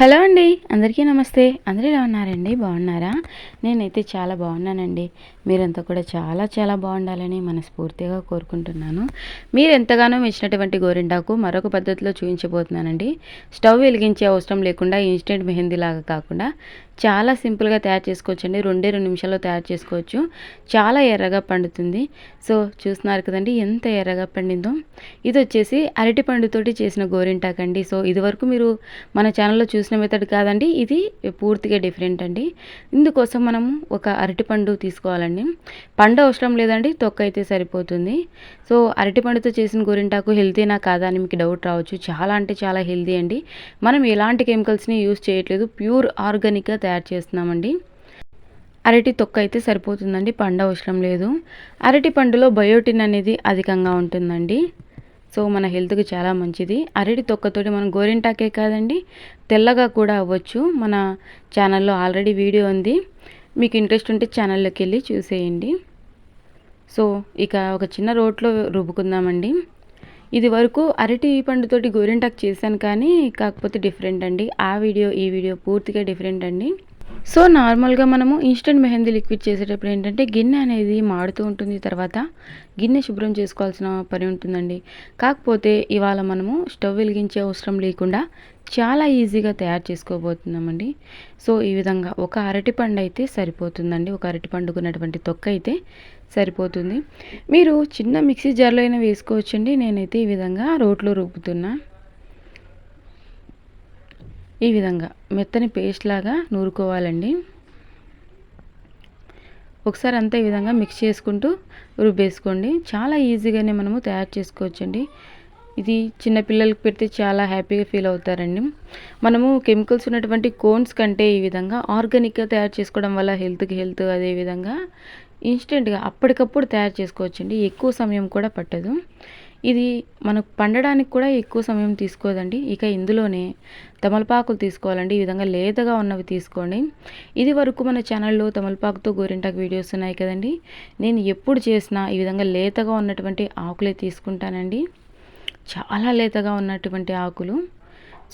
Hello అండి అందరికీ నమస్తే. అందరూ ఎలా ఉన్నారండి? బాగున్నారా? నేనైతే చాలా బాగున్నానండి. మీరంతా కూడా చాలా చాలా బాగుండాలని మనస్ఫూర్తిగా కోరుకుంటున్నాను. మీరు ఎంతగానో మెచ్చినటువంటి గోరింటాకు మరొక పద్ధతిలో చూపించబోతున్నానండి. స్టవ్ వెలిగించే అవసరం లేకుండా ఇన్స్టెంట్ మెహందీ లాగా కాకుండా చాలా సింపుల్గా తయారు చేసుకోవచ్చు అండి రెండే రెండు నిమిషాల్లో తయారు చేసుకోవచ్చు. చాలా ఎర్రగా పండుతుంది. సో చూస్తున్నారు కదండి ఎంత ఎర్రగా పండిందో. ఇది వచ్చేసి అరటి పండుతోటి చేసిన గోరింటాకండి సో ఇది వరకు మీరు మన ఛానల్లో చూసిన మెథడ్ కాదండి. ఇది పూర్తిగా డిఫరెంట్ అండి. ఇందుకోసం మనం ఒక అరటిపండు తీసుకోవాలండి. పండు అవసరం లేదండి తొక్క అయితే సరిపోతుంది. సో అరటిపండుతో చేసిన గోరింటాకు హెల్తీనా కాదా అని మీకు డౌట్ రావచ్చు. చాలా అంటే చాలా హెల్తీ అండి. మనం ఎలాంటి కెమికల్స్ని యూస్ చేయట్లేదు. ప్యూర్ ఆర్గానిక్గా తయారు చేస్తున్నామండి. అరటి తొక్క అయితే సరిపోతుందండి పండు అవసరం లేదు. అరటి పండులో బయోటిన్ అనేది అధికంగా ఉంటుందండి. సో మన హెల్త్కి చాలా మంచిది. అరటి తొక్కతోటి మనం గోరింటాకే కాదండి తెల్లగా కూడా అవ్వచ్చు. మన ఛానల్లో ఆల్రెడీ వీడియో ఉంది. మీకు ఇంట్రెస్ట్ ఉంటే ఛానల్లోకి వెళ్ళి చూసేయండి. సో ఇక ఒక చిన్న రోట్లో రుబ్బుకుందామండి. ఇది వరకు అరటి పండుతోటి గోరింటాకు చేశాను కానీ కాకపోతే డిఫరెంట్ అండి. ఆ వీడియో ఈ వీడియో పూర్తిగా డిఫరెంట్ అండి. సో నార్మల్గా మనము ఇన్స్టెంట్ మెహందీ లిక్విడ్ చేసేటప్పుడు ఏంటంటే గిన్నె అనేది మాడుతూ ఉంటుంది. తర్వాత గిన్నె శుభ్రం చేసుకోవాల్సిన పని ఉంటుందండి. కాకపోతే ఇవాళ మనము స్టవ్ వెలిగించే అవసరం లేకుండా చాలా ఈజీగా తయారు చేసుకోబోతున్నామండి. సో ఈ విధంగా ఒక అరటిపండు అయితే సరిపోతుందండి. ఒక అరటిపండుకున్నటువంటి తొక్క అయితే సరిపోతుంది. మీరు చిన్న మిక్సీ జార్లో అయినా వేసుకోవచ్చండి. నేనైతే ఈ విధంగా రోట్లో రూపుతున్నా ఈ విధంగా మెత్తని పేస్ట్ లాగా నూరుకోవాలండి. ఒకసారి అంతా ఈ విధంగా మిక్స్ చేసుకుంటూ రుబ్బేసుకోండి. చాలా ఈజీగానే మనము తయారు చేసుకోవచ్చండి. ఇది చిన్నపిల్లలకి పెడితే చాలా హ్యాపీగా ఫీల్ అవుతారండి. మనము కెమికల్స్ ఉన్నటువంటి కోన్స్ కంటే ఈ విధంగా ఆర్గానిక్గా తయారు చేసుకోవడం వల్ల హెల్త్కి హెల్త్ అదేవిధంగా ఇన్స్టెంట్గా అప్పటికప్పుడు తయారు చేసుకోవచ్చండి. ఎక్కువ సమయం కూడా పట్టదు. ఇది మనకు పండడానికి కూడా ఎక్కువ సమయం తీసుకోదండి. ఇక ఇందులోనే తమలపాకులు తీసుకోవాలండి. ఈ విధంగా లేతగా ఉన్నవి తీసుకోండి. ఇది వరకు మన ఛానల్లో తమలపాకుతో గోరింటాకు వీడియోస్ ఉన్నాయి కదండి. నేను ఎప్పుడు చేసినా ఈ విధంగా లేతగా ఉన్నటువంటి ఆకులే తీసుకుంటానండి. చాలా లేతగా ఉన్నటువంటి ఆకులు.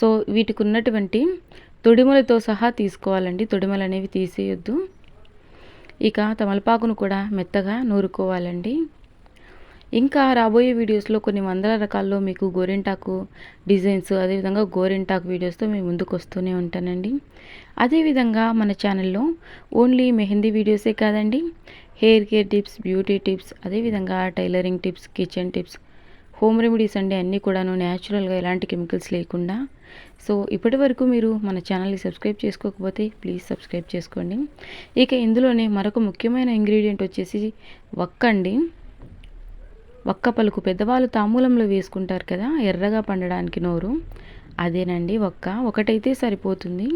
సో వీటికి ఉన్నటువంటి తొడిమలతో సహా తీసుకోవాలండి. తొడిమలు అనేవి తీసేయొద్దు. ఇక తమలపాకును కూడా మెత్తగా నూరుకోవాలండి. ఇంకా రాబోయే వీడియోస్లో కొన్ని వందల రకాల్లో మీకు గోరింటాకు డిజైన్స్ అదేవిధంగా గోరింటాకు వీడియోస్తో మేము ముందుకు వస్తూనే ఉంటానండి. అదేవిధంగా మన ఛానల్లో ఓన్లీ మెహందీ వీడియోసే కాదండి. Hair care tips beauty tips అదేవిధంగా tailoring tips kitchen tips home remedies అండి. అన్నీ కూడాను న్యాచురల్గా ఎలాంటి కెమికల్స్ లేకుండా. సో ఇప్పటి వరకు మీరు మన ఛానల్ని సబ్స్క్రైబ్ చేసుకోకపోతే ప్లీజ్ సబ్స్క్రైబ్ చేసుకోండి. ఇక ఇందులోనే మరొక ముఖ్యమైన ఇంగ్రీడియంట్ వచ్చేసి వక్క అండి వక్క పలుకు పెద్దవాళ్ళు తాంబూలంలో వేసుకుంటారు కదా ఎర్రగా పండడానికి నోరు. అదేనండి ఒక్క. ఒకటైతే సరిపోతుంది.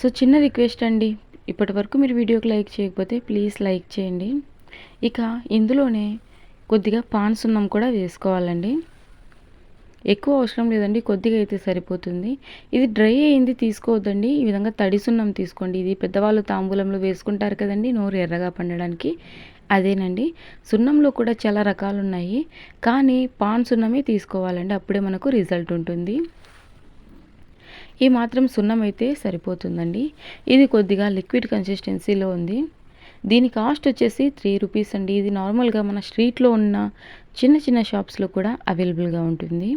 సో చిన్న రిక్వెస్ట్ అండి. ఇప్పటి వరకు మీరు వీడియోకి లైక్ చేయకపోతే ప్లీజ్ లైక్ చేయండి. ఇక ఇందులోనే కొద్దిగా పాన్ సున్నం కూడా వేసుకోవాలండి. ఎక్కువ అవసరం లేదండి కొద్దిగా అయితే సరిపోతుంది. ఇది డ్రై అయింది తీసుకోవద్దండి. ఈ విధంగా తడి సున్నం తీసుకోండి. ఇది పెద్దవాళ్ళు తాంబూలంలో వేసుకుంటారు కదండి నోరు ఎర్రగా పండడానికి. అదేనండి. సున్నంలో కూడా చాలా రకాలు ఉన్నాయి కానీ పాన్ సున్నమే తీసుకోవాలండి. అప్పుడే మనకు రిజల్ట్ ఉంటుంది. ఈ మాత్రం సున్నం అయితే సరిపోతుందండి. ఇది కొద్దిగా లిక్విడ్ కన్సిస్టెన్సీలో ఉంది. దీని కాస్ట్ వచ్చేసి త్రీ రూపీస్ అండి. ఇది నార్మల్గా మన స్ట్రీట్లో ఉన్న చిన్న చిన్న షాప్స్లో కూడా అవైలబుల్గా ఉంటుంది.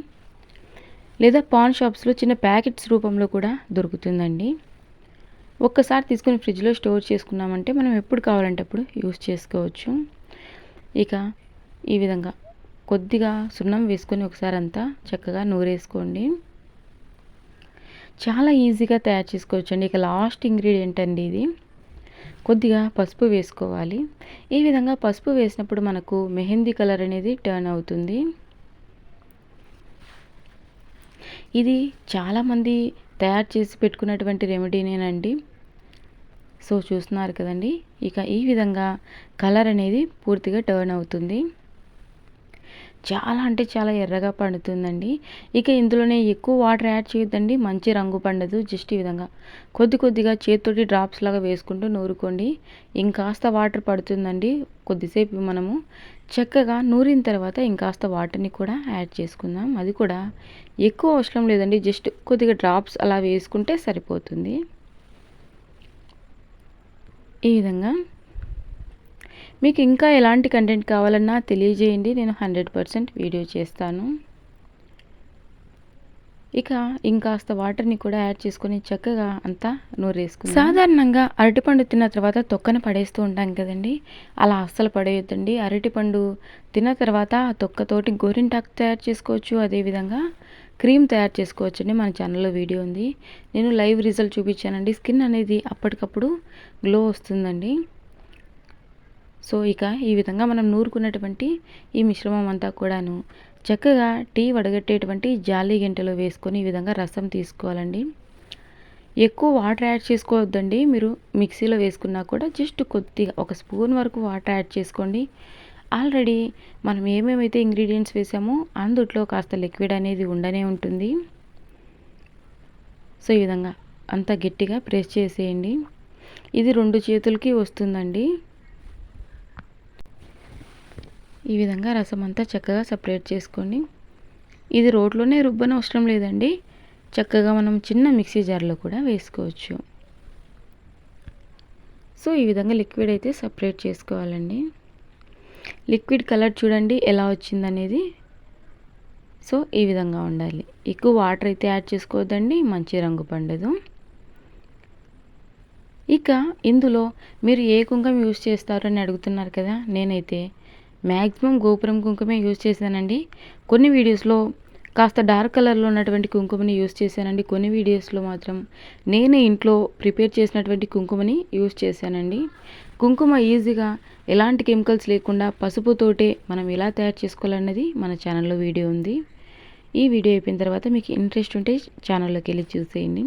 లేదా పాన్ షాప్స్లో చిన్న ప్యాకెట్స్ రూపంలో కూడా దొరుకుతుందండి. ఒక్కసారి తీసుకుని ఫ్రిడ్జ్లో స్టోర్ చేసుకున్నామంటే మనం ఎప్పుడు కావాలంటే అప్పుడు యూస్ చేసుకోవచ్చు. ఇక ఈ విధంగా కొద్దిగా సున్నం వేసుకొని ఒకసారి అంతా చక్కగా నూరేసుకోండి. చాలా ఈజీగా తయారు చేసుకోవచ్చు అండి ఇక లాస్ట్ ఇంగ్రీడియంట్ అండి ఇది. కొద్దిగా పసుపు వేసుకోవాలి. ఈ విధంగా పసుపు వేసినప్పుడు మనకు మెహందీ కలర్ అనేది టర్న్ అవుతుంది. ఇది చాలామంది తయారు చేసి పెట్టుకున్నటువంటి రెమెడీనేనండి సో చూస్తున్నారు కదండి. ఇక ఈ విధంగా కలర్ అనేది పూర్తిగా టర్న్ అవుతుంది. చాలా అంటే చాలా ఎర్రగా పండుతుందండి. ఇక ఇందులోనే ఎక్కువ వాటర్ యాడ్ చేయొద్దండి. మంచి రంగు పండదు జస్ట్ ఈ విధంగా. కొద్ది కొద్దిగా చేతితోటి డ్రాప్స్ లాగా వేసుకుంటూ నూరుకోండి. ఇంకాస్త వాటర్ పడుతుందండి కొద్దిసేపు మనము. చక్కగా నూరిన తర్వాత ఇంకాస్త వాటర్ని కూడా యాడ్ చేసుకుందాం. అది కూడా ఎక్కువ అవసరం లేదండి. జస్ట్ కొద్దిగా డ్రాప్స్ అలా వేసుకుంటే సరిపోతుంది. ఈ విధంగా మీకు ఇంకా ఎలాంటి కంటెంట్ కావాలన్నా తెలియజేయండి. నేను హండ్రెడ్ పర్సెంట్ వీడియో చేస్తాను. ఇక ఇంకాస్త వాటర్ని కూడా యాడ్ చేసుకొని చక్కగా అంతా నూరేసుకుని సాధారణంగా అరటిపండు తిన్న తర్వాత తొక్కను పడేస్తూ ఉంటాం కదండి. అలా అస్సలు పడేయొద్దండి. అరటిపండు తిన్న తర్వాత తొక్కతోటి గోరింటాకు తయారు చేసుకోవచ్చు. అదేవిధంగా క్రీమ్ తయారు చేసుకోవచ్చు అండి మన ఛానల్లో వీడియో ఉంది. నేను లైవ్ రిజల్ట్ చూపించానండి. స్కిన్ అనేది అప్పటికప్పుడు గ్లో వస్తుందండి. సో ఇక ఈ విధంగా మనం నూరుకున్నటువంటి ఈ మిశ్రమం అంతా కూడాను చక్కగా టీ వడగట్టేటువంటి జాలి గంటలో వేసుకొని ఈ విధంగా రసం తీసుకోవాలండి. ఎక్కువ వాటర్ యాడ్ చేసుకోవద్దండి. మీరు మిక్సీలో వేసుకున్నా కూడా జస్ట్ కొద్దిగా ఒక స్పూన్ వరకు వాటర్ యాడ్ చేసుకోండి. ఆల్రెడీ మనం ఏమేమైతే ఇంగ్రీడియంట్స్ వేసామో అందుట్లో కాస్త లిక్విడ్ అనేది ఉండనే ఉంటుంది. సో ఈ విధంగా అంత గట్టిగా ప్రెస్ చేసేయండి. ఇది రెండు చేతులకి వస్తుందండి. ఈ విధంగా రసం అంతా చక్కగా సపరేట్ చేసుకోండి ఇది రోట్లోనే రుబ్బన అవసరం లేదండి. చక్కగా మనం చిన్న మిక్సీ జార్లో కూడా వేసుకోవచ్చు. సో ఈ విధంగా లిక్విడ్ అయితే సపరేట్ చేసుకోవాలండి. లిక్విడ్ కలర్ చూడండి ఎలా వచ్చిందనేది. సో ఈ విధంగా ఉండాలి. ఎక్కువ వాటర్ అయితే యాడ్ చేసుకోవద్దండి మంచి రంగు పండదు. ఇక ఇందులో మీరు ఏ కుంకం యూజ్ చేస్తారని అడుగుతున్నారు కదా నేనైతే మ్యాక్సిమం గోపురం కుంకుమే యూజ్ చేశానండి. కొన్ని వీడియోస్లో కాస్త డార్క్ కలర్లో ఉన్నటువంటి కుంకుమని యూజ్ చేశానండి. కొన్ని వీడియోస్లో మాత్రం నేనే ఇంట్లో ప్రిపేర్ చేసినటువంటి కుంకుమని యూజ్ చేశానండి. కుంకుమ ఈజీగా ఎలాంటి కెమికల్స్ లేకుండా పసుపుతోటే మనం ఎలా తయారు చేసుకోవాలన్నది మన ఛానల్లో వీడియో ఉంది. ఈ వీడియో అయిపోయిన తర్వాత మీకు ఇంట్రెస్ట్ ఉంటే ఛానల్లోకి వెళ్ళి చూసేయండి.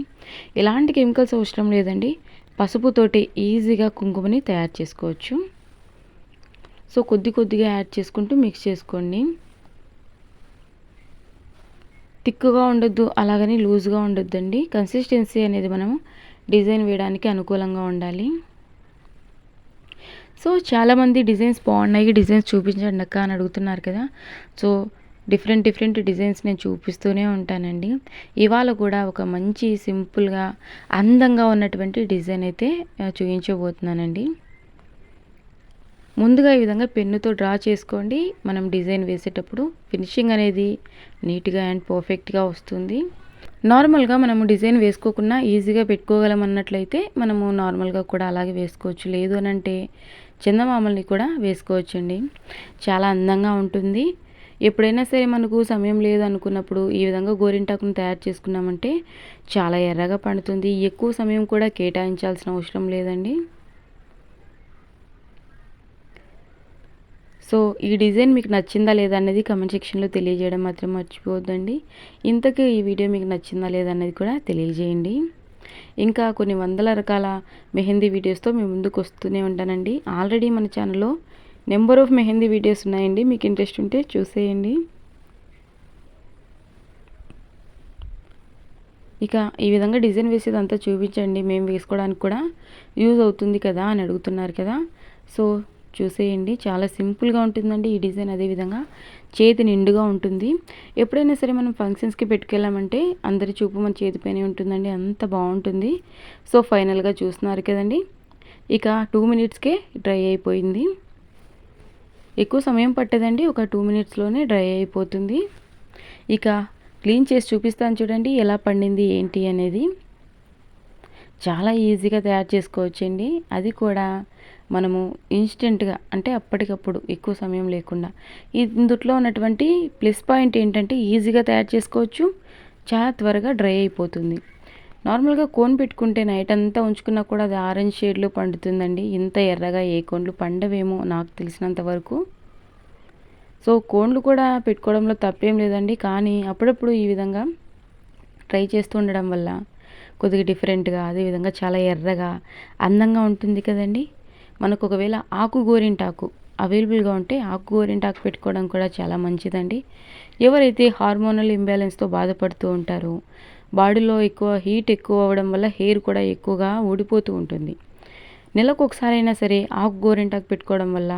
ఎలాంటి కెమికల్స్ అవసరం లేదండి. పసుపుతోటి ఈజీగా కుంకుమని తయారు చేసుకోవచ్చు. సో కొద్ది కొద్దిగా యాడ్ చేసుకుంటూ మిక్స్ చేసుకోండి. థిక్గా ఉండొద్దు అలాగని లూజ్గా ఉండొద్దండి. కన్సిస్టెన్సీ అనేది మనం డిజైన్ వేయడానికి అనుకూలంగా ఉండాలి. సో చాలామంది డిజైన్స్ బాగున్నాయి డిజైన్స్ చూపించండి అక్క అని అడుగుతున్నారు కదా. సో డిఫరెంట్ డిఫరెంట్ డిజైన్స్ నేను చూపిస్తూనే ఉంటానండి. ఇవాళ కూడా ఒక మంచి సింపుల్గా అందంగా ఉన్నటువంటి డిజైన్ అయితే చూపించబోతున్నానండి. ముందుగా ఈ విధంగా పెన్నుతో డ్రా చేసుకోండి. మనం డిజైన్ వేసేటప్పుడు ఫినిషింగ్ అనేది నీట్గా అండ్ పర్ఫెక్ట్గా వస్తుంది. నార్మల్గా మనము డిజైన్ వేసుకోకుండా ఈజీగా పెట్టుకోగలం అన్నట్లయితే మనము నార్మల్గా కూడా అలాగే వేసుకోవచ్చు. లేదు అని అంటే చందమామల్ని కూడా వేసుకోవచ్చండి. చాలా అందంగా ఉంటుంది. ఎప్పుడైనా సరే మనకు సమయం లేదు అనుకున్నప్పుడు ఈ విధంగా గోరింటాకును తయారు చేసుకున్నామంటే చాలా ఎర్రగా పండుతుంది. ఎక్కువ సమయం కూడా కేటాయించాల్సిన అవసరం లేదండి. సో ఈ డిజైన్ మీకు నచ్చిందా లేదా అనేది కమెంట్ సెక్షన్లో తెలియజేయడం మాత్రం మర్చిపోవద్దండి. ఇంతకీ ఈ వీడియో మీకు నచ్చిందా లేదా అనేది కూడా తెలియజేయండి. ఇంకా కొన్ని వందల రకాల మెహందీ వీడియోస్తో మేము ముందుకు వస్తూనే ఉంటానండి. ఆల్రెడీ మన ఛానల్లో నెంబర్ ఆఫ్ మెహందీ వీడియోస్ ఉన్నాయండి. మీకు ఇంట్రెస్ట్ ఉంటే చూసేయండి. ఇక ఈ విధంగా డిజైన్ వేసేదంతా చూపించండి. మేము వేసుకోవడానికి కూడా యూజ్ అవుతుంది కదా అని అడుగుతున్నారు కదా. సో చూసేయండి. చాలా సింపుల్గా ఉంటుందండి ఈ డిజైన్ అదేవిధంగా చేతి నిండుగా ఉంటుంది. ఎప్పుడైనా సరే మనం ఫంక్షన్స్కి పెట్టుకెళ్ళామంటే అందరి చూపు మన చేతిపైనే ఉంటుందండి. అంత బాగుంటుంది. సో ఫైనల్గా చూస్తున్నారు కదండి. ఇక టూ మినిట్స్కే డ్రై అయిపోయింది. ఎక్కువ సమయం పట్టదండి. ఒక టూ మినిట్స్లోనే డ్రై అయిపోతుంది. ఇక క్లీన్ చేసి చూపిస్తాను చూడండి ఎలా పండింది ఏంటి అనేది. చాలా ఈజీగా తయారు చేసుకోవచ్చండి. అది కూడా మనము ఇన్స్టెంట్గా అంటే అప్పటికప్పుడు ఎక్కువ సమయం లేకుండా. ఇందుట్లో ఉన్నటువంటి ప్లస్ పాయింట్ ఏంటంటే ఈజీగా తయారు చేసుకోవచ్చు. చాలా త్వరగా డ్రై అయిపోతుంది. నార్మల్గా కోన్ పెట్టుకుంటే నైట్ అంతా ఉంచుకున్నా కూడా అది ఆరెంజ్ షేడ్లో పండుతుందండి. ఇంత ఎర్రగా ఏ కోన్లు పండవేమో నాకు తెలిసినంత వరకు. సో కోన్లు కూడా పెట్టుకోవడంలో తప్పేం లేదండి. కానీ అప్పుడప్పుడు ఈ విధంగా ట్రై చేస్తూ ఉండడం వల్ల కొద్దిగా డిఫరెంట్గా అదేవిధంగా చాలా ఎర్రగా అందంగా ఉంటుంది కదండి. మనకు ఒకవేళ ఆకు గోరింటాకు అవైలబుల్గా ఉంటే ఆకు గోరింటాకు పెట్టుకోవడం కూడా చాలా మంచిదండి. ఎవరైతే హార్మోనల్ ఇంబ్యాలెన్స్తో బాధపడుతూ ఉంటారో బాడీలో ఎక్కువ హీట్ ఎక్కువ అవ్వడం వల్ల హెయిర్ కూడా ఎక్కువగా ఊడిపోతూ ఉంటుంది. నెలకు ఒకసారైనా సరే ఆకు గోరింటాకు పెట్టుకోవడం వల్ల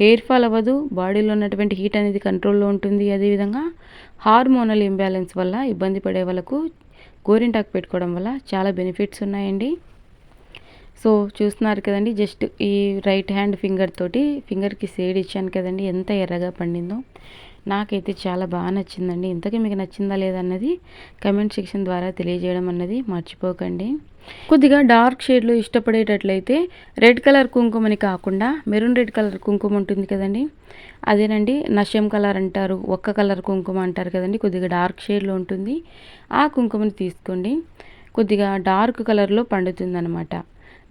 హెయిర్ ఫాల్ అవ్వదు బాడీలో ఉన్నటువంటి హీట్ అనేది కంట్రోల్లో ఉంటుంది. అదేవిధంగా హార్మోనల్ ఇంబ్యాలెన్స్ వల్ల ఇబ్బంది పడే వాళ్ళకు గోరింటాకు పెట్టుకోవడం వల్ల చాలా బెనిఫిట్స్ ఉన్నాయండి. సో చూస్తున్నారు కదండి జస్ట్ ఈ రైట్ హ్యాండ్ ఫింగర్ తోటి ఫింగర్కి సేడ్ ఇచ్చాను కదండి ఎంత ఎర్రగా పండిందో. నాకైతే చాలా బాగా నచ్చిందండి. ఇంతకీ మీకు నచ్చిందా లేదా అన్నది కమెంట్ సెక్షన్ ద్వారా తెలియజేయడం అన్నది మర్చిపోకండి. కొద్దిగా డార్క్ షేడ్లో ఇష్టపడేటట్లయితే రెడ్ కలర్ కుంకుమని కాకుండా మెరూన్ రెడ్ కలర్ కుంకుమ ఉంటుంది కదండి. అదేనండి నషం కలర్ అంటారు ఒక్క కలర్ కుంకుమ అంటారు కదండి కొద్దిగా డార్క్ షేడ్లో ఉంటుంది. ఆ కుంకుమని తీసుకోండి. కొద్దిగా డార్క్ కలర్లో పండుతుంది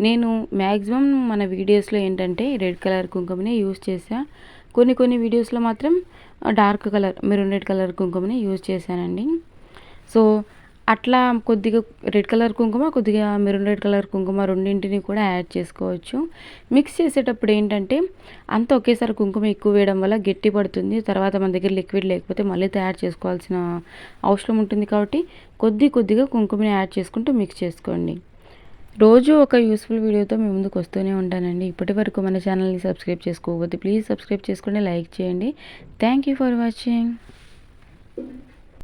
నేను మ్యాక్సిమం మన వీడియోస్లో ఏంటంటే రెడ్ కలర్ కుంకుమని యూస్ చేసా కొన్ని కొన్ని వీడియోస్లో మాత్రం dark colour maroon red colour కుంకుమని use చేశానండి. సో అట్లా కొద్దిగా రెడ్ కలర్ కుంకుమ కొద్దిగా మెరూన్ రెడ్ కలర్ కుంకుమ రెండింటిని కూడా యాడ్ చేసుకోవచ్చు. మిక్స్ చేసేటప్పుడు ఏంటంటే అంత ఒకేసారి కుంకుమ ఎక్కువ వేయడం వల్ల గట్టి పడుతుంది తర్వాత మన దగ్గర లిక్విడ్ లేకపోతే మళ్ళీ తయారు చేసుకోవాల్సిన అవసరం ఉంటుంది కాబట్టి కొద్ది కొద్దిగా కుంకుమని యాడ్ చేసుకుంటూ మిక్స్ చేసుకోండి. రోజు ఒక యూస్ఫుల్ వీడియోతో మీ ముందుకు వస్తూనే ఉంటానండి. ఇప్పటి వరకు మన ఛానల్ని సబ్స్క్రైబ్ చేసుకోకపోతే ప్లీజ్ సబ్స్క్రైబ్ చేసుకుని లైక్ చేయండి. Thank for watching